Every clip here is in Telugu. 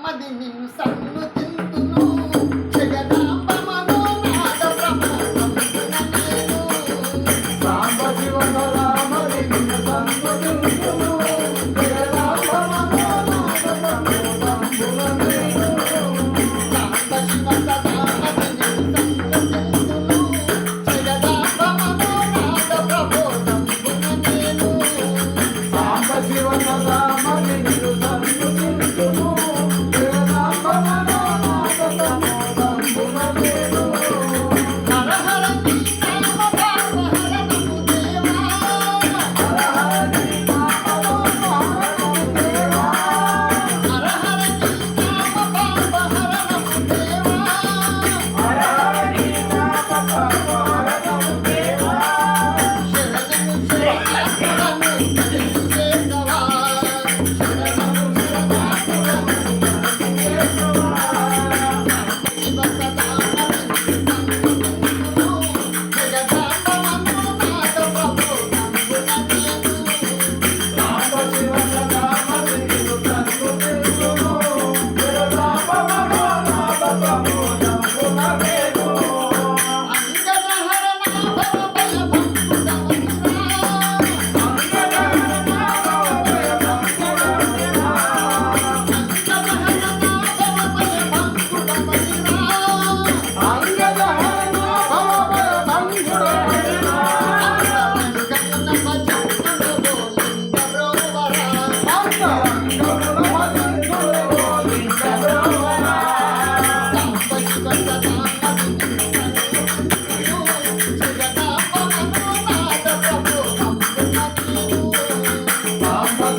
మది నిన్ను సన్ను తింతును జగదాంబ మనోనాద బ్రహ్మ నేను సాంబ శివ Yeah.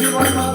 everyone.